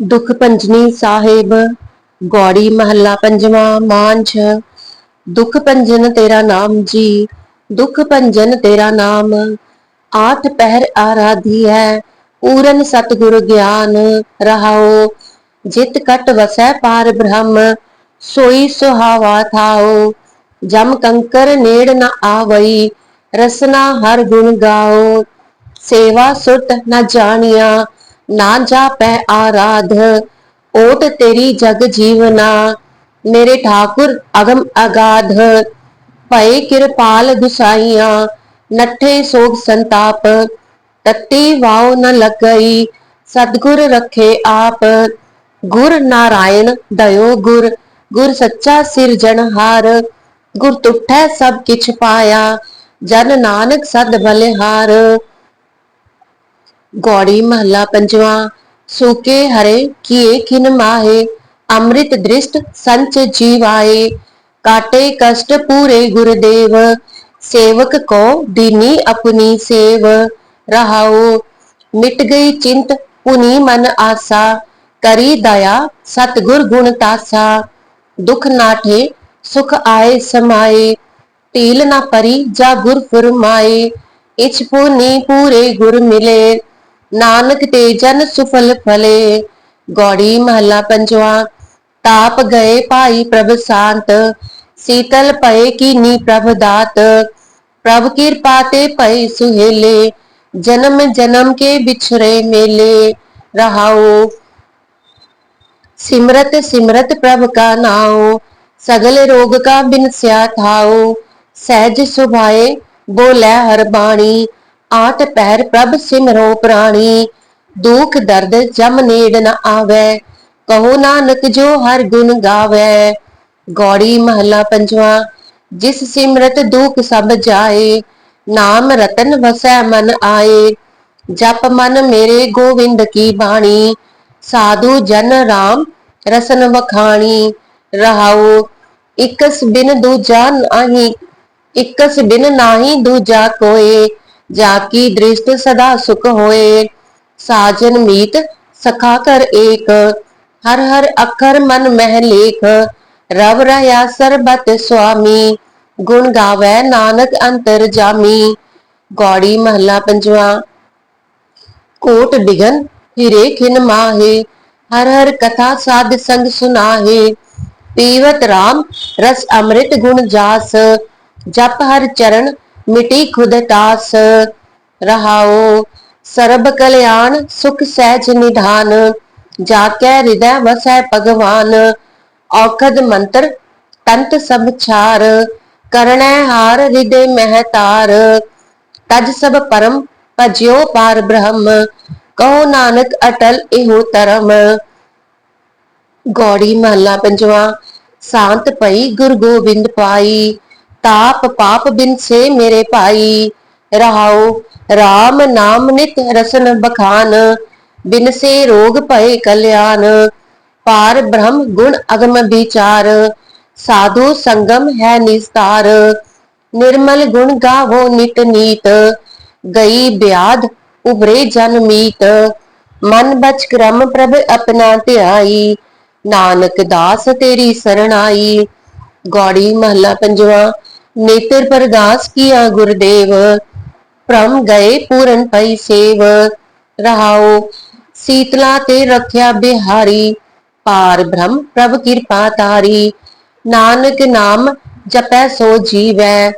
ਦੁਖ ਪੰਜਨੀ ਸਾਹਿਬ ਗੌੜੀ ਮਹੱਲਾ ਪੰਜਵਾਂ, ਮਾਂਝ। ਦੁਖ ਭੰਜਨ ਤੇਰਾ ਨਾਮ ਜੀ, ਦੁਖ ਭੰਜਨ ਤੇਰਾ ਨਾਮ। ਆਠ ਪਹਿਰ ਆਰਾਧੀ ਹੈ ਪੂਰਨ ਸਤਿਗੁਰ ਗਿਆਨ ਰਹਾਓ ਜਿਤ ਕਟ ਵਸੈ ਪਾਰ ਬ੍ਰਹਮ, ਸੋਈ ਸੁਹਾਵਾ ਥਾਓ ਜਮ ਕੰਕਰ ਨੇੜ ਨ ਆਵਈ, ਰਸਨਾ ਹਰ ਗੁਣ ਗਾਓ ਸੇਵਾ ਸੁਰਤ ਨ ਜਾਣਿਆ ਨਾ ਜਾਪੈ ਆਰਾਧ, ਓਟ ਤੇਰੀ ਜਗ ਜੀਵਨਾ। ਮੇਰੇ ਠਾਕੁਰ ਅਗਮ ਅਗਾਧ, ਭਏ ਕਿਰਪਾਲ ਗੁਸਾਈਆਂ ਨੱਠੇ ਸੋਗ ਸੰਤਾਪ। ਤਤੀ ਵਾਉ ਨ ਲੱਗਈ, ਸਤਗੁਰ ਰੱਖੇ ਆਪ। ਗੁਰ ਨਾਰਾਇਣ ਦਇਓ ਗੁਰ ਗੁਰ ਸੱਚਾ ਸਿਰਜਣਹਾਰ ਗੁਰ ਤੁਠੈ ਸਭ ਕਿਛ ਪਾਇਆ, ਜਨ ਨਾਨਕ ਸਦ ਬਲਿਹਾਰ। ਗੌੜੀ ਮਹੱਲਾ ਪੰਜਵਾਂ, ਸੂਕੇ ਹਰੇ ਕੀਏ ਕਿਨ ਮਾਹੇ, ਅੰਮ੍ਰਿਤ ਦ੍ਰਿਸ਼ਟ ਸੰਚ ਜੀਵਾਏ ਕਾਟੇ ਕਸ਼ਟ ਪੂਰੇ ਗੁਰਦੇਵ, ਸੇਵਕ ਕੋ ਦੀਨੀ ਆਪਣੀ ਸੇਵ, ਰਹਾਉ, ਮਿਟ ਗਈ ਚਿੰਤ ਪੁਨੀ ਮਨ ਆਸਾ, ਕਰੀ ਦਇਆ ਸਤਗੁਰ ਗੁਣ ਤਾਸਾ, ਦੁਖ ਨਾਠੇ ਸੁਖ ਆਏ ਸਮਾਏ, ਢੀਲ ਨਾ ਪਰੀ ਜਾ ਗੁਰ ਫਰਮਾਏ ਇਛ ਪੁਨੀ ਪੂਰੇ ਗੁਰ ਮਿਲੇ नानक तेजन सुफल फले। गौड़ी महला पंजवा, ताप गए पाई प्रभ शांत शीतल पय की नी प्रभ दात। प्रभ कृपा ते पय सुहेले। जन्म जन्म के बिछड़े मेले। रहाओ। सिमरत सिमरत प्रभ का नाओ। सगल रोग का बिनस्या थाओ। सहज सुभाए बोले हर बाणी। ਆਟ ਪਹਿਰ ਪ੍ਰਭ ਸਿਮਰੋ ਪ੍ਰਾਣੀ, ਦੁਖ ਦਰਦ ਜਮ ਨੇੜ ਨ ਆਵੇ, ਕਹੋ ਨਾਨਕ ਜੋ ਹਰ ਗੁਣ ਗਾਵੇ। ਗੌੜੀ ਮਹਲਾ ਪੰਜਵਾ, ਜਿਸ ਸਿਮਰਤ ਦੁਖ ਸਭ ਜਾਏ, ਨਾਮ ਰਤਨ ਵਸੈ ਮਨ ਆਏ। ਜਪ ਮਨ ਮੇਰੇ ਗੋਵਿੰਦ ਕੀ ਬਾਣੀ, ਸਾਧੂ ਜਨ ਰਾਮ ਰਸਨ ਵਖਾਣੀ। ਰਹਾਉ, ਇਕਸ ਬਿਨ ਦੂਜਾ ਨਾਹੀ ਇਕਸ ਬਿਨ ਨਾਹੀ ਦੂਜਾ ਕੋਏ। ਜਾ ਕੀ ਦ੍ਰਿਸ਼ਟ ਸਦਾ ਸੁਖ ਹੋਏ? ਸਾਜਨ ਮੀਤ, ਸਖਾ ਕਰ ਏਕ। ਹਰ ਹਰ ਅੱਖਰ ਮਨ ਮਹਿ ਲੇਖ। ਰਵ ਰਹਾ ਸਰਬਤ ਸੁਆਮੀ। ਗੁਣ ਗਾਵੇ ਨਾਨਕ ਅੰਤਰ ਜਾਮੀ। ਗੌੜੀ ਮਹੱਲਾ ਪੰਜਵਾ। ਕੋਟ ਬਿਗਨ, ਹਿਰੇ ਖਿਨ ਮਾਹੇ। ਹਰ ਹਰ ਕਥਾ ਸਾਧ ਸੰਗ ਸੁਨਾਹੇ। ਪੀਵਤ RAM ਰਸ ਅੰਮ੍ਰਿਤ ਗੁਣ ਜਾਸ। ਜਪ ਹਰ ਚਰਨ ਮਿਟੀ ਖੁਦ ਤਾਸ ਰਹਾਓ ਸਰਬ ਕਲਿਆਣ ਸੁਖ ਸਹਿਜ ਨਿਧਾਨ, ਜਾ ਕੈ ਹਿਰਦੈ ਵਸੈ ਭਗਵਾਨ, ਔਖਦ ਮੰਤਰ ਤੰਤ ਸਭ ਛਾਰ ਕਰਣੈ ਹਾਰ ਹਿਰਦੇ ਮਹਿ ਤਾਰ, ਤਜ ਸਭ ਪਰਮ ਭਜਿਓ ਪਾਰ ਬ੍ਰਹਮ ਕਹੋ ਨਾਨਕ ਅਟਲ ਇਹੋ ਧਰਮ। ਗੌੜੀ ਮਹੱਲਾ ਪੰਜਵਾ, ਸ਼ਾਂਤ ਪਈ ਗੁਰ ਗੋਬਿੰਦ ਪਾਈ। ਤਾਪ ਪਾਪ ਬਿਨ ਸੇ ਮੇਰੇ ਭਾਈ। ਰਹਾਉ RAM ਨਾਮ ਨਿਤ ਰਸਨ ਬਖਾਨ, ਬਿਨ ਸੇ ਰੋਗ ਭਏ ਕਲਿਆਣ। ਪਾਰ ਬ੍ਰਹਮ ਗੁਣ ਅਗਮ ਵਿਚਾਰ, ਸਾਧੂ ਸੰਗਮ ਹੈ ਨਿਸਤਾਰ। ਨਿਰਮਲ ਗੁਣ ਗਾਵੋ ਨਿਤ ਨੀਤ, ਗਈ ਬਿਆਦ ਉਬਰੇ ਜਨ ਮੀਤ। ਮਨ ਬਚ ਕਰਮ ਪ੍ਰਭ ਆਪਣਾ ਧਿਆਈ, ਨਾਨਕ ਦਾਸ ਤੇਰੀ ਸਰਣਾਈ। ਗੌੜੀ ਮਹਲਾ ਪੰਜਵਾ। ਨੇਤਰ ਪਰਦਾਸ ਕੀਆ ਗੁਰਦੇਵ ਪ੍ਰਮ ਗਏ ਪੂਰਨ ਪਈ ਸੇਵ, ਰਹਾਉ, ਸੀਤਲਾ ਤੇ ਰੱਖਿਆ ਬਿਹਾਰੀ, ਪਾਰ ਬ੍ਰਹਮ ਪ੍ਰਭ ਕਿਰਪਾ ਤਾਰੀ, ਨਾਨਕ ਨਾਮ ਜਪੈ ਸੋ ਜੀਵੈ,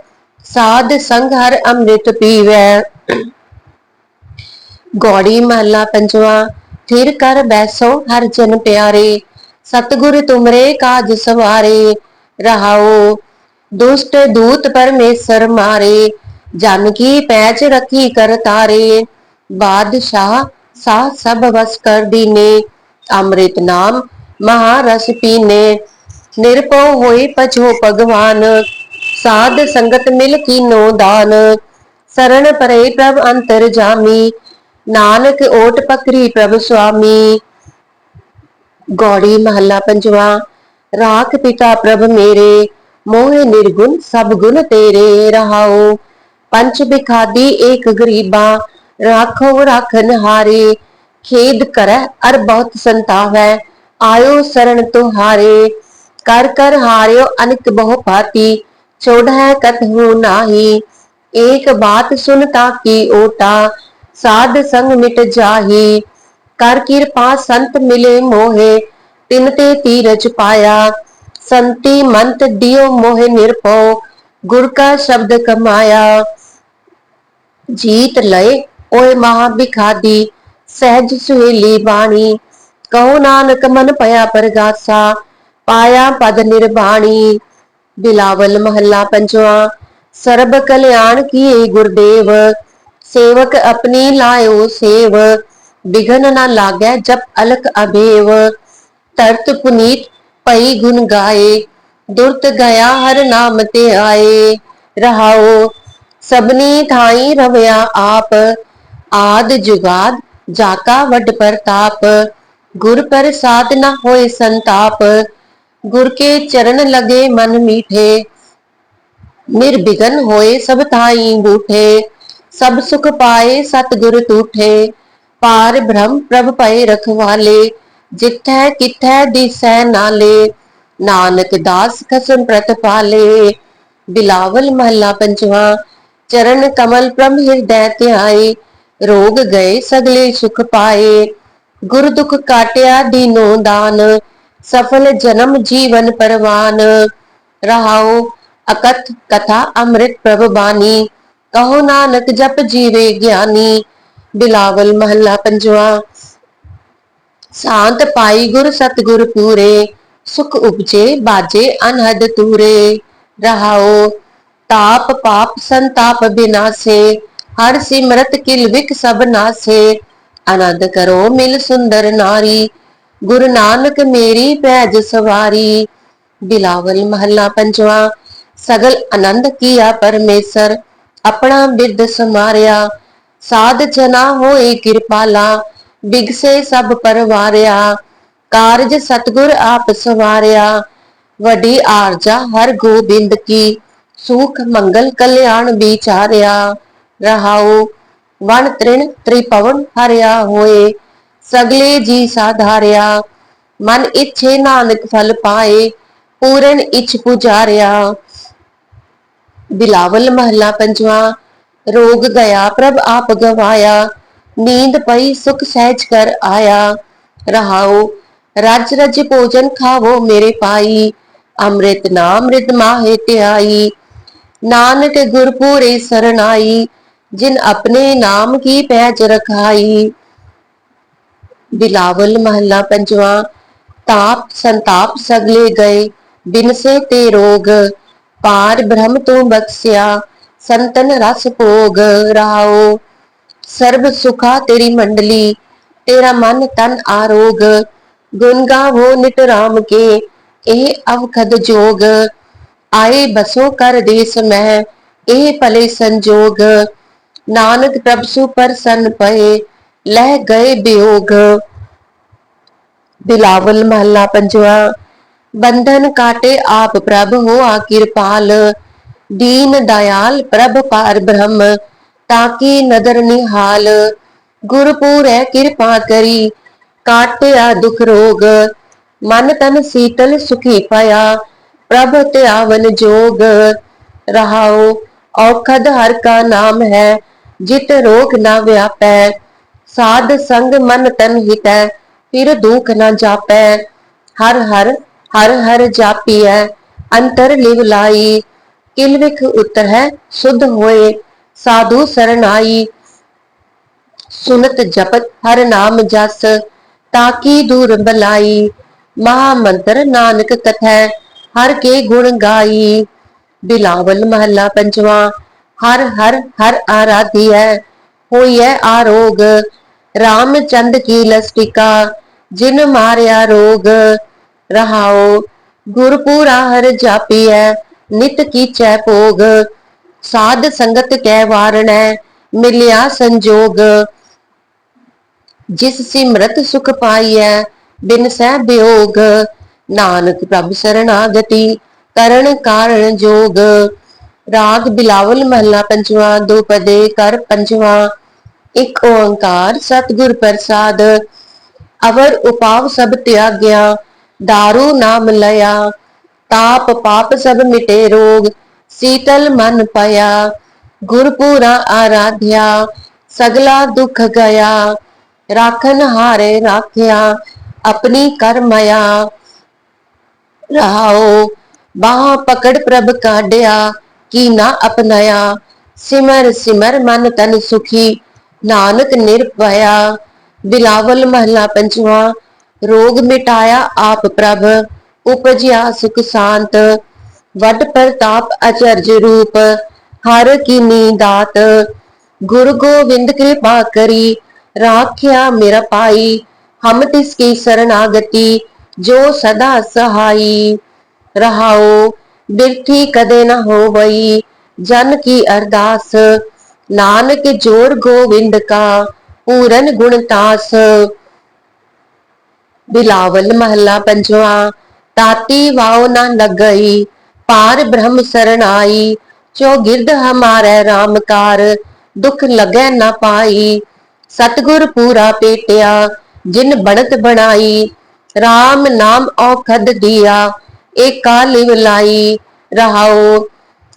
ਸਾਧ ਸੰਗ ਹਰ ਅੰਮ੍ਰਿਤ ਪੀਵੈ। ਗੌੜੀ ਮਹੱਲਾ ਪੰਜਵਾ, ਥਿਰ ਕਰ ਬੈਸੋ ਹਰ ਜਨ ਪਿਆਰੇ, ਸਤਿਗੁਰ ਤੁਮਰੇ ਕਾਜ ਸਵਾਰੇ ਰਹਾਓ ਦੁਸ਼ਟ ਦੂਤ ਪਰਮੇਸ਼ਰ ਮਾਰੇ, ਜਨ ਕੀ ਪੈਚ ਰਖੀ ਕਰ ਤਾਰੇ। ਬਾਦਸ਼ਾਹ ਸਾਹ ਸਭ ਵਸ ਕਰ ਦੀਨੇ, ਅੰਮ੍ਰਿਤ ਨਾਮ ਮਹਾ ਰਸ ਪੀਨੇ। ਨਿਰਭਉ ਹੋਈ ਪਛੋ ਭਗਵਾਨ, ਸਾਧ ਸੰਗਤ ਮਿਲ ਕੀਨੋ ਦਾਨ। ਸਰਣ ਪਰੇ ਪ੍ਰਭ ਅੰਤਰ ਜਾਮੀ, ਨਾਨਕ ਓਟ ਪਕਰੀ ਪ੍ਰਭ ਸੁਆਮੀ। ਗੌੜੀ ਮਹੱਲਾ ਪੰਜਵਾ, ਰਾਖ ਪਿਤਾ ਪ੍ਰਭ ਮੇਰੇ ਮੋਹਿ ਨਿਰਗੁਣ, ਸਭ ਗੁਣ ਤੇਰੇ ਰਹਾਉ ਪੰਚ ਬਿਖਾਦੀ ਏਕ ਗਰੀਬਾ, ਰਾਖੋ ਰਾਖਨ ਹਾਰੇ ਖੇਦ ਕਰੈ, ਅਰ ਬਹੁਤ ਸੰਤਾਵੈ, ਆਇਓ ਸਰਣ ਤੁਹਾਰੇ। ਕਰ ਕਰ ਹਾਰਿਓ ਅਨਿਕ ਬਹੁ ਭਾਤੀ ਛੋੜੈ ਕਤਹੂ ਨਾਹੀ। ਏਕ ਬਾਤ ਸੁਨ ਕੀ ਓਟਾ, ਸਾਧ ਸੰਗ ਮਿਟ ਜਾਹੀ। ਕਰ ਕਿਰਪਾ ਸੰਤ ਮਿਲੇ ਮੋਹੇ, ਤਿਨ ਤੇ ਤੀਰਜ ਪਾਇਆ। ਸੰਤੀ ਮੰਤ ਦਿਓ ਮੋਹਿ ਨਿਰਭਉ, ਗੁਰ ਕਾ ਸ਼ਬਦ ਕਮਾਇਆ। ਜੀਤ ਲਏ ਓਏ ਮਹਾ ਬਿਖਾਦੀ ਸਹਿਜ ਸੁਹੇਲੀ ਬਾਣੀ, ਕਹੋ ਨਾਨਕ ਮਨ ਭਇਆ ਪਰਗਾਸਾ, ਪਾਇਆ ਪਦ ਨਿਰਬਾਣੀ। ਬਿਲਾਵਲ ਮਹੱਲਾ ਪੰਜਵਾ, ਸਰਬ ਕਲਿਆਣ ਕੀਏ ਗੁਰਦੇਵ, ਸੇਵਕ ਆਪਣੀ ਲਾਇਓ ਸੇਵ ਬਿਘਨ ਨਾ ਲਾਗੈ ਜਪ ਅਲਕ ਅਭੇਵ। ਤਰਤ ਪੁਨੀਤ ਪਈ ਗੁਣ ਗਾਏ, ਦੁਰਤ ਗਿਆ ਹਰ ਨਾਮ ਤੇ ਆਏ। ਰਹਾਓ, ਸਭਨੀ ਥਾਈ ਰਵਿਆ ਆਪ, ਆਦ ਜੁਗਾਦ ਜਾਕਾ ਵੱਡ ਪ੍ਰਤਾਪ ਗੁਰ ਪ੍ਰਸਾਦ ਨਾ ਹੋਏ ਸੰਤਾਪ, ਗੁਰ ਕੇ ਚਰਨ ਲਗੇ ਮਨ ਮੀਠੇ। ਨਿਰਬਿਗਨ ਹੋਏ ਸਭ ਥਾਈ ਬੂਠੇ, ਸਭ ਸੁਖ ਪਾਏ ਸਤਿਗੁਰ ਤੂਠੇ। ਪਾਰ ਬ੍ਰਹਮ ਪ੍ਰਭ ਪਏ ਰਖਵਾਲੇ ਜਿੱਥੈ ਕਿਥੈ ਦਿਸੈ ਨਾਲੇ, ਨਾਨਕ ਦਾਸ ਖਸਮ ਪ੍ਰਤਪਾਲੇ ਬਿਲਾਵਲ ਮਹੱਲਾ ਪੰਜਵਾ, ਚਰਨ ਕਮਲ ਪ੍ਰਮ ਹਿਰਦੈ ਧਿਆਏ, ਰੋਗ ਗਏ ਸਗਲੇ ਸੁਖ ਪਾਏ। ਗੁਰ ਦੁਖ ਕਾਟਿਆ ਦੀਨੋ ਦਾਨ, ਸਫਲ ਜਨਮ ਜੀਵਨ ਪਰਵਾਨ। ਰਹਾਉ ਅਕਥ ਕਥਾ ਅੰਮ੍ਰਿਤ ਪ੍ਰਭ ਬਾਣੀ, ਕਹੋ ਨਾਨਕ ਜਪ ਜੀਵੇ ਗਿਆਨੀ। ਬਿਲਾਵਲ ਮਹੱਲਾ ਪੰਜਵਾ ਸ਼ਾਂਤ ਪਾਈ ਗੁਰ ਸਤਗੁਰ ਪੂਰੇ, ਸੁਖ ਉਪਜੇ ਬਾਜੇ ਅਨਹਦ ਤੂਰੇ। ਰਹਾਓ ਤਾਪ ਪਾਪ ਸੰਤਾਪ ਬਿਨਾਸੇ, ਹਰ ਸਿਮਰਤ ਕਿਲ ਵਿਕ ਸਭ ਨਾਸੇ। ਆਨੰਦ ਕਰੋ ਮਿਲ ਸੁੰਦਰ ਨਾਰੀ, ਗੁਰੂ ਨਾਨਕ ਮੇਰੀ ਭੈਜ ਸਵਾਰੀ। ਬਿਲਾਵਲ ਮਹੱਲਾ ਪੰਜਵਾ, ਸਗਲ ਆਨੰਦ ਕੀਆ ਪਰਮੇਸ਼ਰ, ਆਪਣਾ ਬਿਰਦ ਸਮਾਰਿਆ। ਸਾਧ ਜਨਾ ਹੋਏ ਕਿਰਪਾਲਾ ਬਿਗਸੇ ਸਭ ਪਰਵਾਰਿਆ, ਕਾਰਜ ਸਤਗੁਰ ਆਪ ਸਵਾਰਿਆ। ਵੱਡੀ ਆਰਜਾ ਹਰ ਗੋਬਿੰਦ ਕੀ, ਸੁਖ ਮੰਗਲ ਕਲਿਆਣ ਵਿਚਾਰਿਆ। ਰਹਾਉ, ਵਣ ਤ੍ਰਿਣ ਤ੍ਰਿਪਵਨ ਹਰਿਆ ਹੋਏ, ਸਗਲੇ ਜੀ ਸਾਧਾਰਿਆ। ਮਨ ਇੱਛੇ ਨਾਨਕ ਫਲ ਪਾਏ, ਪੂਰਨ ਇਛ ਪੁਜਾਰਿਆ। ਬਿਲਾਵਲ ਮਹਲਾ ਪੰਜਵਾ, ਰੋਗ ਗਿਆ ਪ੍ਰਭ ਆਪ ਗਵਾਇਆ। ਨੀਂਦ ਪਈ, ਸੁਖ ਸਹਿਜ ਕਰ ਆਇਆ। ਰਹਾਉ ਰਜ ਰਜ ਭੋਜਨ ਖਾਵੋ ਮੇਰੇ ਪਾਈ ਅੰਮ੍ਰਿਤ ਨਾਮ ਰਿਦ ਮਾਹੇ ਧਿਆਈ। ਨਾਨਕ ਗੁਰਪੂਰੇ ਸਰਨਾਈ, ਜਿਨ ਆਪਣੇ ਨਾਮ ਕੀ ਪੈਜ ਰਖਾਈ। ਬਿਲਾਵਲ ਮਹੱਲਾ ਪੰਜਵਾ, ਤਾਪ ਸੰਤਾਪ ਸਗਲੇ ਗਏ, ਬਿਨਸੇ ਤੇ ਰੋਗ। ਪਾਰ ਬ੍ਰਹਮ ਤੋਂ ਬਖਸਿਆ, ਸੰਤਨ ਰਸ ਭੋਗ। ਰਾਓ ਸਰਬ ਸੁਖਾ ਤੇਰੀ ਮੰਡਲੀ, ਤੇਰਾ ਮਨ ਤਨ ਆਰੋਗ, ਗੁਣ ਗਾਵੋ ਨਿਤ ਰਾਮ ਕੇ, ਇਹ ਅਵਖਦ ਜੋਗ। ਆਏ ਬਸੋ ਕਰ ਦੇਸ ਮਹਿ, ਇਹ ਭਲੇ ਸੰਜੋਗ। ਨਾਨਕ ਪ੍ਰਭ ਸੁ ਪਰਸਨ ਪਏ, ਲਹਿ ਗਏ ਬਿਯੋਗ ਬਿਲਾਵਲ ਮਹੱਲਾ ਪੰਜਵਾ, ਬੰਧਨ ਕਾਟੇ ਆਪ ਪ੍ਰਭ ਹੋ ਆ ਕਿਰਪਾਲ। ਦੀਨ ਦਇਆਲ ਪ੍ਰਭ ਪਾਰ ਬ੍ਰਹਮ ਤਾਕੀ ਨਦਰ ਨਿਹਾਲ, ਗੁਰਪੂਰੈ ਕਿਰਪਾ ਕਰੀ, ਕਾਟਿਆ ਦੁਖ ਰੋਗ, ਮਨ ਤਨ ਸੀਤਲ ਸੁਖੀ ਪਾਇਆ, ਪ੍ਰਭ ਧਿਆਵਨ ਜੋਗ, ਰਹਾਉ, ਔਖਦ ਹਰ ਕਾ ਨਾਮ ਹੈ, ਜਿਤ ਰੋਗ ਨਾ ਵਿਆਪੈ, ਸਾਧ ਸੰਗ ਮਨ ਤਨ ਹਿਤੈ, ਫਿਰ ਦੁਖ ਨਾ ਜਾਪੈ, ਹਰ ਹਰ ਹਰ ਹਰ ਜਾਪੀਐ, ਅੰਤਰ ਲਿਵ ਲਾਈ, ਕਿਲ ਵਿਖ ਉਤਰ ਹੈ ਸੁਧ ਹੋਏ ਸਾਧੂ ਸਰਨਾਈ ਸੁਨਤ ਜਪਤ ਹਰ ਨਾਮ ਜਸ ਤਾਕੀ ਦੂਰ ਬਲਾਈ। ਮਹਾ ਮੰਤਰ ਨਾਨਕ ਕਥੈ ਹਰ ਕੇ ਗੁਣ ਗਾਈ। ਬਿਲਾਵਲ ਮਹੱਲਾ ਪੰਜਵਾ, ਹਰ ਹਰ ਹਰ ਆਰਾਧਿਐ, ਹੋਈਐ ਆਰੋਗ। ਰਾਮਚੰਦ ਕੀ ਲਸਟਿਕਾ, ਜਿਨ ਮਾਰਿਆ ਰੋਗ। ਰਹਾਓ ਗੁਰਪੂਰਾ ਹਰ ਜਾਪੀਐ, ਨਿਤ ਕੀਚੈ ਭੋਗ। ਸਾਧ ਸੰਗਤ ਕੈ ਵਾਰਣੈ, ਮਿਲਿਆ ਸੰਜੋਗ। ਜਿਸ ਸਿਮਰਤ ਸੁਖ ਪਾਈਐ, ਬਿਨ ਸਹਿ ਬਿਯੋਗ ਨਾਨਕ ਪ੍ਰਭ ਸਰਣਾਗਤੀ, ਕਰਨ ਕਾਰਣ ਜੋਗ। ਰਾਗ ਬਿਲਾਵਲ ਮਹਲਾ ਪੰਜਵਾ, ਦੋ ਪਦੇ ਕਰ ਪੰਜਵਾ। ਇੱਕ ਓੰਕਾਰ ਸਤਿਗੁਰ ਪ੍ਰਸਾਦ, ਅਵਰ ਉਪਾਵ ਸਭ ਤਿਆਗਿਆ। दारू ਨਾਮ ਲਿਆ ਤਾਪ ਪਾਪ ਸਭ ਮਿਟੇ ਰੋਗ। ਸੀਤਲ ਮਨ ਪਾਇਆ, ਗੁਰਪੂਰਾ ਆਰਾਧਿਆ, ਸਗਲਾ ਦੁਖ ਗਿਆ ਰਾਖਨ ਹਾਰੇ ਰਾਖਿਆ, ਆਪਣੀ ਕਰਮਇਆ ਰਹਾਓ, ਬਾਹ ਪਕੜ ਪ੍ਰਭ ਕਾਢਿਆ, ਕੀ ਨਾ ਅਪਨਾਇਆ। ਸਿਮਰ ਸਿਮਰ ਮਨ ਤਨ ਸੁਖੀ, ਨਾਨਕ ਨਿਰਭਇਆ ਬਿਲਾਵਲ ਮਹਲਾ ਪੰਜਵਾ, ਰੋਗ ਮਿਟਾਇਆ ਆਪ ਪ੍ਰਭ, ਉਪਜਿਆ ਸੁਖ ਸ਼ਾਂਤ। ਵੱਡ ਪ੍ਰਤਾਪ ਅਚਰਜ ਰੂਪ, ਹਰ ਕੀਨੀ ਦਾਤ ਗੁਰੂ ਗੋਬਿੰਦ ਕਿਰਪਾ ਕਰੀ, ਰਾਖਿਆ ਮੇਰਾ ਪਾਈ ਹਮ ਤਿਸ ਕੀ ਸਰਣਾਗਤੀ ਜੋ ਸਦਾ ਸਹਾਈ। ਰਹਾਓ ਬਿਰਥੀ ਕਦੇ ਨਾ ਹੋਵਈ, ਜਨ ਕੀ ਅਰਦਾਸ, ਨਾਨਕ ਜੋਰ ਗੋਵਿੰਦ ਕਾ, ਪੂਰਨ ਗੁਣ ਤਾਸ। ਬਿਲਾਵਲ ਮਹੱਲਾ ਪੰਜਵਾ, ਤਾਤੀ ਵਾਉ ਨਾ ਲੱਗਈ ਪਾਰ ਬ੍ਰਹਮ ਸਰਣਾਈ ਚੋ ਗਿਰਦ ਹਮਾਰੇ ਰਾਮਕਾਰ ਦੁਖ ਲਗੈ ਨਾ ਪਾਈ। ਸਤਗੁਰ ਪੂਰਾ ਪੇਟਿਆ, ਜਿਨ ਬਣਤ ਬਣਾਈ। RAM ਨਾਮ ਔਖਦ ਦਿਆ, ਏਕਾ ਲਿਵ ਲਾਈ। ਰਹਾਉ,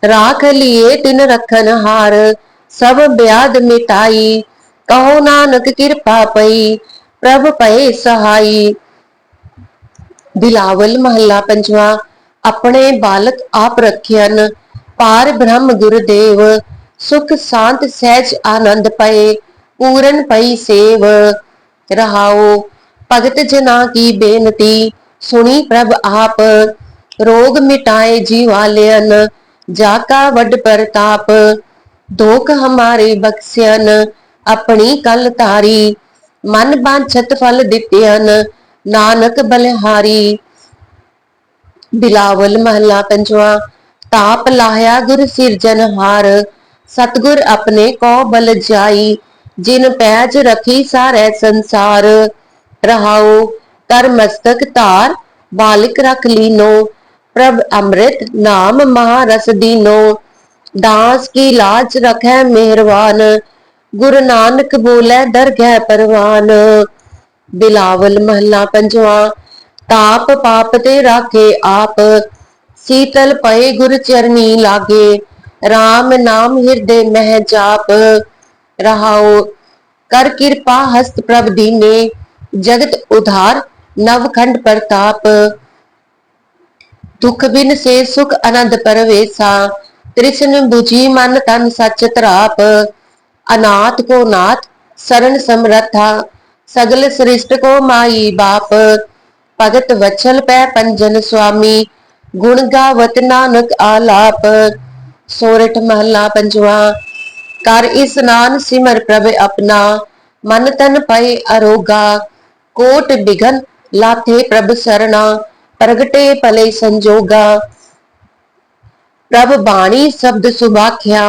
ਰਾਖ ਲਿਏ ਤਿਨ ਰਖਨ ਹਾਰ, ਸਭ ਬਿਆਦ ਮਿਟਾਈ। ਕਹੋ ਨਾਨਕ ਕਿਰਪਾ ਪਈ, ਪ੍ਰਭ ਪਏ ਸਹਾਈ। ਬਿਲਾਵਲ ਮਹੱਲਾ ਪੰਜਵਾ ਆਪਣੇ ਬਾਲਕ ਆਪ ਰੱਖਿਆਨ ਪਾਰ ਬ੍ਰਹਮ ਗੁਰਦੇਵ, ਸੁਖ ਸ਼ਾਂਤ ਸਹਿਜ ਆਨੰਦ ਪਏ, ਪੂਰਨ ਪਈ ਸੇਵ। ਰਹਾਓ ਭਗਤ ਜਨਾ ਕੀ ਬੇਨਤੀ, ਸੁਣੀ ਪ੍ਰਭ ਆਪ। ਰੋਗ ਮਿਟਾਏ ਜੀਵਾਲਿਆਨ ਜਾ ਕਾ ਵੱਡ ਪ੍ਰਤਾਪ। ਦੋਖ ਹਮਾਰੇ ਬਖਸਿਆਨ ਆਪਣੀ ਕਲ ਤਾਰੀ ਮਨ ਬਾਂਛਤ ਫਲ ਦਿੱਤਿਆਨ ਨਾਨਕ ਬਲਿਹਾਰੀ। ਬਿਲਾਵਲ ਮਹਲਾ ਪੰਜਵਾ, ਤਾਪ ਲਾਹਿਆ ਗੁਰ ਸਿਰਜਨਹਾਰ ਸਤਗੁਰ ਆਪਣੇ ਕੋ ਬਲ ਜਾਈ, ਜਿਨ ਪੈਜ ਰਖੀ ਸਾਰੇ ਸੰਸਾਰ। ਰਹਾਉ ਕਰ ਮਸਤਕ ਧਾਰ, ਬਾਲਿਕ ਰਖ ਲੀਨੋ, ਪ੍ਰਭ ਅੰਮ੍ਰਿਤ ਨਾਮ ਮਹਾਰਸ ਦੀਨੋ। ਦਾਸ ਕੀ ਲਾਜ ਰਖੈ ਮਿਹਰਵਾਨ, ਗੁਰੂ ਨਾਨਕ ਬੋਲੇ ਦਰਗਹਿ ਪਰਵਾਨ। ਬਿਲਾਵਲ ਮਹਲਾ ਪੰਜਵਾ ਤਾਪ ਪਾਪ ਤੇ ਰਾਖੇ ਆਪ ਸੀਤਲ ਪਏ ਗੁਰ ਚਰਨੀ ਲਾਗੇ RAM ਨਾਮ ਹਿਰਦੇ ਮਹਿ ਜਾਪ ਰਹਾਉ ਕਰ ਕਿਰਪਾ ਹਸਤ ਪ੍ਰਭ ਦੀਨੇ ਜਗਤ ਉਧਾਰ ਨਵਖੰਡ ਪ੍ਰਤਾਪ ਦੁਖ ਬਿਨ ਸੇ ਸੁਖ ਆਨੰਦ ਪਰਵੇਸਾ ਤ੍ਰਿਸ਼ਨ 부ਜੀ ਮਨ ਤਨ ਸਚ ਤਰਾਪ ਅਨਾਥ ਕੋ ਨਾਥ ਸਰਣ ਸਮਰਥਾ ਸਗਲ ਸ੍ਰਿਸ਼ਟ ਕੋ ਮਾਈ ਬਾਪ ਭਗਤ ਵਚਲ ਪੈ ਪੰਜਨ ਸੁਆਮੀ, ਗੁਣ ਗਾਵਤ ਨਾਨਕ ਆਲਾਪ, ਸੋਰਠ ਮਹਲਾ ਪੰਜਵਾ, ਕਰ ਇਸਨਾਨ ਸਿਮਰ ਪ੍ਰਭ ਆਪਣਾ, ਮਨ ਤਨ ਪਏ ਅਰੋਗਾ, ਕੋਟ ਬਿਗਨ ਲਾਥੇ ਪ੍ਰਭ ਸਰਣਾ, ਪ੍ਰਗਟੇ ਭਲੇ ਸੰਜੋਗਾ। ਪ੍ਰਭ ਬਾਣੀ ਸ਼ਬਦ ਸੁਭਾਖਿਆ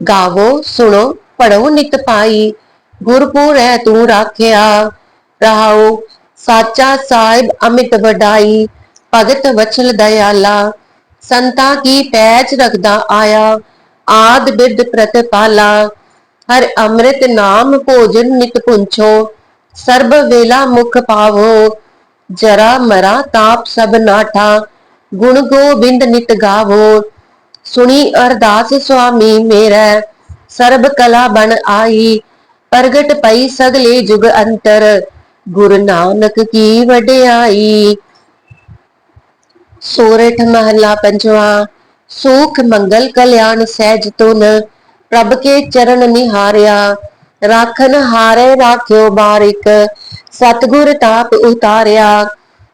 ਗਾਵੋ, ਸੁਣੋ ਪੜੋ ਨਿਤ ਪਾਈ, ਗੁਰਪੂਰੈ ਤੂੰ ਰਾਖਿਆ ਰਹਾਓ ਸਾਚਾ ਸਾਹਿਬ ਅਮਿਤ ਵਡਾਈ, ਭਗਤ ਵਚਲ ਦਇਆਲਾ, ਸੰਤਾ ਕੀ ਪੈਚ ਰਖਦਾ ਆਇਆ, ਆਦ ਬਿਰਦ ਪ੍ਰਤਪਾਲਾ, ਹਰ ਅੰਮ੍ਰਿਤ ਨਾਮ ਭੋਜਨ ਨਿਤ ਪੁੰਛੋ, ਸਰਬ ਵੇਲਾ ਮੁਖ ਪਾਵੋ, ਜਰਾ ਮਰਾ ਤਾਪ ਸਭ ਨਾਠਾ, ਗੁਣ ਗੋਬਿੰਦ ਨਿਤ ਗਾਵੋ, ਸੁਣੀ ਅਰਦਾਸ ਸੁਆਮੀ ਮੇਰਾ, ਸਰਬ ਕਲਾ ਬਣ ਆਈ, ਪ੍ਰਗਟ ਪਈ ਸਗਲੇ ਜੁਗ ਅੰਤਰ ਗੁਰੂ ਨਾਨਕ ਕੀ ਵਡਿਆਈ। ਸੋਰਠ ਮਹਲਾ ਪੰਜਵਾ, ਸੁਖ ਮੰਗਲ ਕਲਿਆਣ ਸਹਿਜ ਤੁਨ ਪ੍ਰਭ ਕੇ ਚਰਨ ਨਿਹਾਰਿਆ, ਰਾਖਨ ਹਾਰੇ ਰਾਖਿਓ ਬਾਰਿਕ ਸਤਗੁਰ ਤਾਪ ਉਤਾਰਿਆ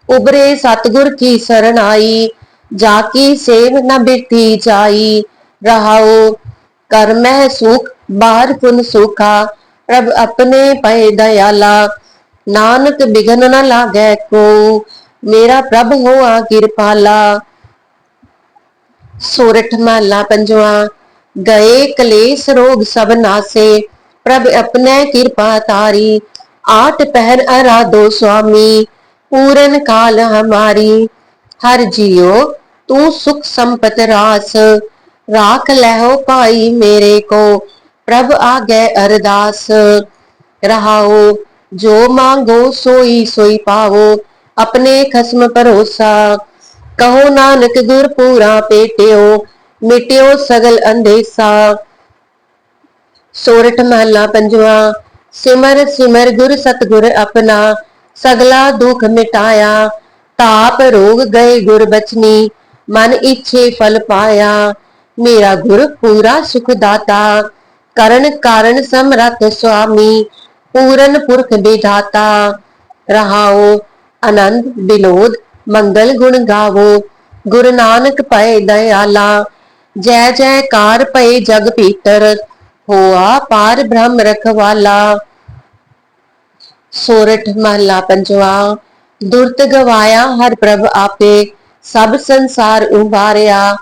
ਉਬਰੇ ਸਤਗੁਰ ਕੀ ਸਰਣਾਈ ਜਾ ਕੀ ਸੇਵ ਨ ਬਿਰਤੀ ਜਾਈ, ਰਹਾਉ ਕਰ ਮਹਿ ਸੁਖ, ਬਾਹਰ ਕੁਨ ਸੁਖਾ, ਪ੍ਰਭ ਆਪਣੇ ਪਏ ਦਇਆਲਾ ਨਾਨਕ ਬਿਗਨ ਨ ਲਾਗੈ ਕੋ, ਮੇਰਾ ਪ੍ਰਭ ਹੋਆ ਕਿਰਪਾਲਾ। ਸੋਰਠ ਮਹਲਾ ਪੰਜਵਾ, ਗਏ ਕਲੇਸ਼ ਰੋਗ ਸਭ ਨਾਸੇ, ਪ੍ਰਭ ਆਪਣੇ ਕਿਰਪਾ ਤਾਰੀ ਆਠ ਪਹਿਰ ਅਰਾਧੋ ਸੁਆਮੀ, ਪੂਰਨ ਕਾਲ ਹਮਾਰੀ। ਹਰ ਜੀਓ ਤੂੰ ਸੁਖ ਸੰਪਤ ਰਾਸ। ਰਾਖ ਲੈਓ ਭਾਈ ਮੇਰੇ ਕੋ, ਪ੍ਰਭ ਆਗੇ ਅਰਦਾਸ। ਰਹਾਓ ਜੋ ਮੰਗੋ ਸੋਈ ਸੋਈ ਪਾਵੋ, ਆਪਣੇ ਖਸਮ ਭਰੋਸਾ। ਕਹੋ ਨਾਨਕ ਗੁਰ ਪੂਰਾ ਪੇਟਿਓ, ਮਿਟਿਓ ਸਗਲ ਅੰਦੇਸਾ। ਸੋਰਠ ਮਹਲਾ ਪੰਜਵਾ, ਸਿਮਰ ਸਿਮਰ ਗੁਰ ਸਤਗੁਰ ਆਪਣਾ, ਸਗਲਾ ਦੁਖ ਮਿਟਾਇਆ। ਤਾਪ ਰੋਗ ਗਏ ਗੁਰ ਬਚਨੀ, ਮਨ ਇੱਛੇ ਫਲ ਪਾਇਆ। ਮੇਰਾ ਗੁਰ ਪੂਰਾ ਸੁਖ ਦਾਤਾ ਕਰਨ ਕਾਰਨ ਸਮਰੱਥ ਸੁਆਮੀ। ਪੂਰਨ ਪੁਰਖ ਵਿਧਾਤਾ ਰਹਾਓ, ਆਨੰਦ ਬਿਲੋਦ ਮੰਗਲ ਗੁਣ ਗਾਵੋ, ਗੁਰੂ ਨਾਨਕ ਪਏ ਦਇਆਲਾ, ਜੈ ਜੈਕਾਰ ਪਏ ਜਗ ਪੀਤਰ ਹੋਆ ਪਾਰ ਬ੍ਰਹਮ ਰਖਵਾਲਾ। ਸੋਰਠ ਮਹਲਾ ਪੰਜਵਾ, ਦੁਰਤ ਗਵਾਇਆ ਹਰ ਪ੍ਰਭ ਆਪੇ, ਸਭ ਸੰਸਾਰ ਉਭਾਰਿਆ,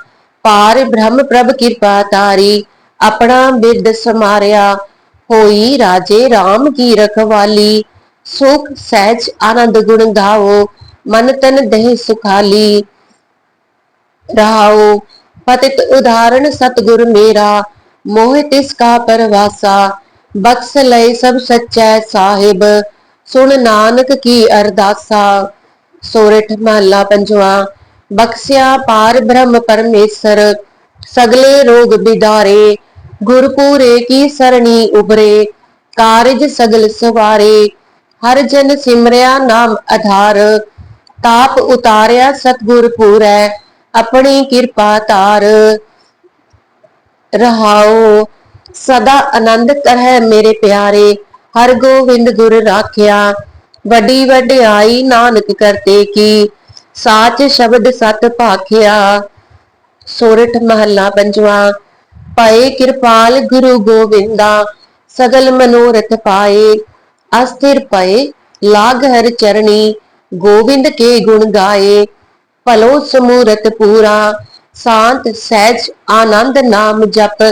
ਪਾਰ ਬ੍ਰਹਮ ਪ੍ਰਭ ਕਿਰਪਾ ਤਾਰੀ, ਆਪਣਾ ਬਿਰਦ ਸਮਾਰਿਆ। ਹੋਈ ਰਾਜੇ RAM ਕੀ ਰਖਵਾਲੀ, ਸੁਖ ਸਹਿਜ ਆਨੰਦ ਗੁਣ ਗਾਵੋ ਮਨ ਤਨ ਦੇਹ ਸੁਖਾਲੀ। ਰਹਾਓ, ਪਤਿਤ ਉਦਾਹਰਣ ਸਤਗੁਰ ਮੇਰਾ, ਮੋਹ ਤਿਸ ਕਾ ਪਰਵਾਸਾ, ਬਖਸ਼ ਲਏ ਸਭ ਸੱਚੈ ਸਾਹਿਬ, ਸੁਣ ਨਾਨਕ ਕੀ ਅਰਦਾਸਾ। ਸੋਰਠ ਮਹਲਾ ਪੰਜਵਾ, ਬਖਸ਼ਿਆ ਪਾਰ ਬ੍ਰਹਮ ਪਰਮੇਸ਼ਰ, ਸਗਲੇ ਰੋਗ ਬਿਦਾਰੇ ਗੁਰਪੂਰੇ ਕੀ ਸਰਣੀ ਉਬਰੇ ਕਾਰਜ ਸਗਲ ਸਵਾਰੇ, ਹਰ ਜਨ ਸਿਮਰਿਆ ਨਾਮ ਆਧਾਰ, ਤਾਪ ਉਤਾਰਿਆ ਸਤਗੁਰ ਪੂਰੈ, ਆਪਣੀ ਕਿਰਪਾ ਧਾਰ। ਰਹਾਓ ਸਦਾ ਆਨੰਦ ਕਰਹਿ ਮੇਰੇ ਪਿਆਰੇ, ਹਰ ਗੋਬਿੰਦ ਗੁਰ ਰਾਖਿਆ। ਵੱਡੀ ਵਡਿਆਈ ਨਾਨਕ ਕਰਤੇ ਕੀ, ਸਾਚ ਸ਼ਬਦ ਸਤ ਭਾਖਿਆ। ਸੋਰਠ ਮਹੱਲਾ ਪੰਜਵਾ ਪਏ ਕਿਰਪਾਲ ਗੁਰੂ ਗੋਵਿੰਦਾ, ਸਗਲ ਮਨੋਰਥ ਪਾਏ। ਅਸਥਿਰ ਪਏ, ਲਾਗ ਹਰ ਚਰਣੀ ਗੋਬਿੰਦ ਕੇ ਗੁਣ ਗਾਏ। ਭਲੋ ਸਮੂਰਤ ਪੂਰਾ, ਸ਼ਾਂਤ ਸਹਿਜ ਆਨੰਦ ਨਾਮ ਜਪ,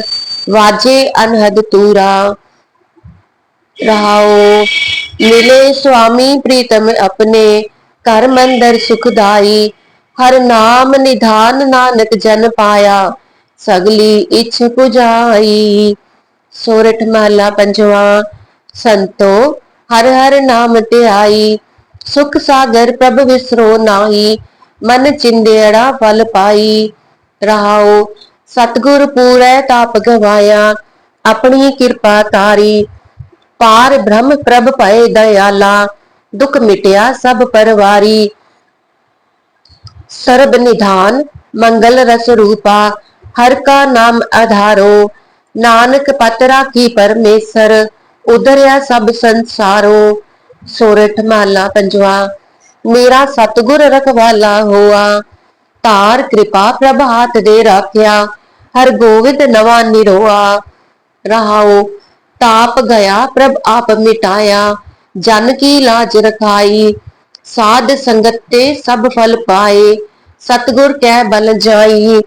ਵਾਜੇ ਅਨਹਦ ਤੂਰਾ। ਰਹਾਓ, ਮਿਲੇ ਸੁਆਮੀ ਪ੍ਰੀਤਮ ਆਪਣੇ ਘਰ ਮੰਦਰ ਸੁਖਦਾਈ ਹਰ ਨਾਮ ਨਿਧਾਨ ਨਾਨਕ ਜਨ ਪਾਇਆ। ਸਗਲੀ ਇਛ ਪੁਜਾਈ, ਸੋਰਠ ਮਹਲਾ ਪੰਜਵਾ ਸੰਤੋ, ਹਰ ਹਰ ਨਾਮ ਤੇ ਆਈ ਸੁਖ ਸਾਗਰ ਪ੍ਰਭ ਵਿਸਰੋ ਨਾਹੀ, ਮਨ ਚਿੰਦੇੜਾ ਫਲ ਪਾਈ। ਰਹਾਓ ਸਤਗੁਰ ਪੂਰੈ ਤਾਪ ਗਵਾਇਆ, ਆਪਣੀ ਕਿਰਪਾ ਤਾਰੀ। ਪਾਰ ਬ੍ਰਹਮ ਪ੍ਰਭ ਭਏ ਦਇਆਲਾ, ਦੁਖ ਮਿਟਿਆ ਸਭ ਪਰਵਾਰੀ। ਸਰਬ ਨਿਧਾਨ ਮੰਗਲ ਰਸ ਰੂਪਾ ਹਰ ਕਾ ਨਾਮ ਆਧਾਰੋ, ਨਾਨਕ ਪਤਰਾ ਕੀ ਪਰਮੇਸ਼ਰ, ਉਧਰਿਆ ਸਭ ਸੰਸਾਰੋ। ਸੋਰਠ ਮਹਲਾ ਪੰਜਵਾ, ਮੇਰਾ ਸਤਗੁਰ ਰਖਵਾਲਾ ਹੋਆ। ਧਾਰ ਕਿਰਪਾ ਪ੍ਰਭ ਦੇ ਰਾਖਿਆ, ਹਰ ਗੋਵਿੰਦ ਨਵਾ ਨਿਰੋਆ। ਰਹਾਓ, ਤਾਪ ਗਿਆ ਪ੍ਰਭ ਆਪ ਮਿਟਾਇਆ, ਜਨ ਕੀ ਲਾਜ ਰਖਾਈ। ਸਾਧ ਸੰਗਤ ਤੇ ਸਭ ਫਲ ਪਾਏ, ਸਤਗੁਰ ਕਹਿ ਬਲ ਜਾਈ।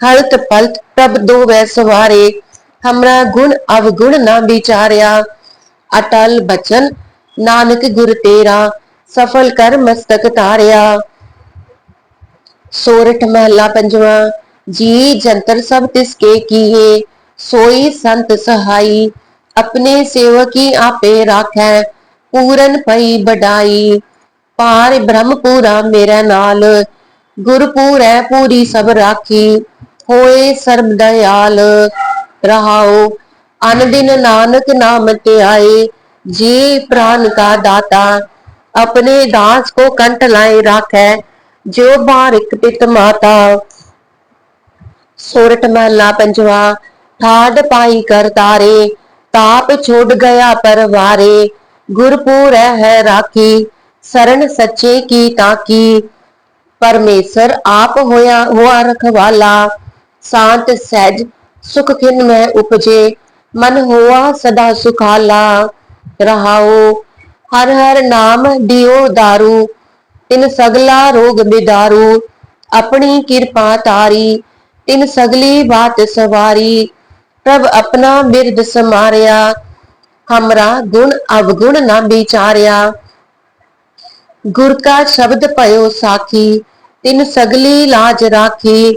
ਹਲਤ ਪਲਤ ਪ੍ਰਭ ਦੋ ਵੈ ਸਵਾਰੇ, ਹਮਰਾ ਗੁਣ ਅਵਗੁਣ ਨਾ ਵਿਚਾਰਿਆ। ਅਟਲ ਬਚਨ, ਨਾਨਕ ਗੁਰ ਤੇਰਾ, ਸਫਲ ਕਰ ਮਸਤਕ ਧਾਰਿਆ। ਸੋਰਠ ਮਹਲਾ ਪੰਜਵਾ, ਜੀ ਜੰਤਰ ਸਭ ਤਿਸ ਕੇ ਕੀਏ ਸੋਈ ਸੰਤ ਸਹਾਈ, ਆਪਣੇ ਸੇਵਕੀ ਆਪੇ ਰਾਖੈ, ਪੂਰਨ ਪਈ ਬਡਾਈ। ਪਾਰ ਬ੍ਰਹਮ ਪੂਰਾ ਮੇਰੇ ਨਾਲ, ਗੁਰਪੂਰੈ ਪੂਰੀ ਸਭ ਰਾਖੀ। ਹੋਏ ਸਰਬ ਦਇਆਲ, ਰਹਾਓ, ਅਨ ਦਿਨ ਨਾਨਕ ਨਾਮ ਤੇ ਆਏ ਜੀ ਪ੍ਰਾਨ ਕਾ ਦਾਤਾ, ਆਪਣੇ ਦਾਸ ਕੋ ਕੰਟ ਲਾਏ ਰਾਖੈ ਜੋ ਬਾਰਿਕ ਪਿਤ ਮਾਤਾ। ਸੋਰਠ ਮਹਲਾ ਪੰਜਵਾ, ਠਾਡ ਪਾਈ ਕਰ ਤਾਰੇ, ਤਾਪ ਛੋੜ ਗਿਆ ਪਰਵਾਰੇ, ਗੁਰਪੂਰੈ ਹੈ ਰਾਖੀ, ਸਰਨ ਸੱਚੇ ਕੀ ਤਾਕੀ ਪਰਮੇਸ਼ਰ ਆਪ ਹੋਇਆ, ਹੋਆ ਰਖਵਾਲਾ। ਸ਼ਾਂਤ ਸਹਿਜ ਸੁਖ ਖਿਨ ਮੈਂ ਉਪਜੇ, ਮਨ ਹੋਆ ਸਦਾ ਸੁਖਾਲਾ ਰਹਾਓ ਹਰ ਹਰ ਨਾਮ ਦਿਓ दारू ਤਿਨ ਸਗਲਾ ਰੋਗ ਬਿਦਾਰੂ, ਆਪਣੀ ਕਿਰਪਾ ਤਾਰੀ, ਤਿਨ ਸਗਲੀ ਬਾਤ ਸਵਾਰੀ, ਪ੍ਰਭ ਆਪਣਾ ਬਿਰਦ ਸਮਾਰਿਆ, ਹਮਰਾ ਗੁਣ ਅਵਗੁਣ ਨਾ ਵਿਚਾਰਿਆ। ਗੁਰ ਕਾ ਸ਼ਬਦ ਭਇਓ ਸਾਖੀ, ਤਿਨ ਸਗਲੀ ਲਾਜ ਰਾਖੀ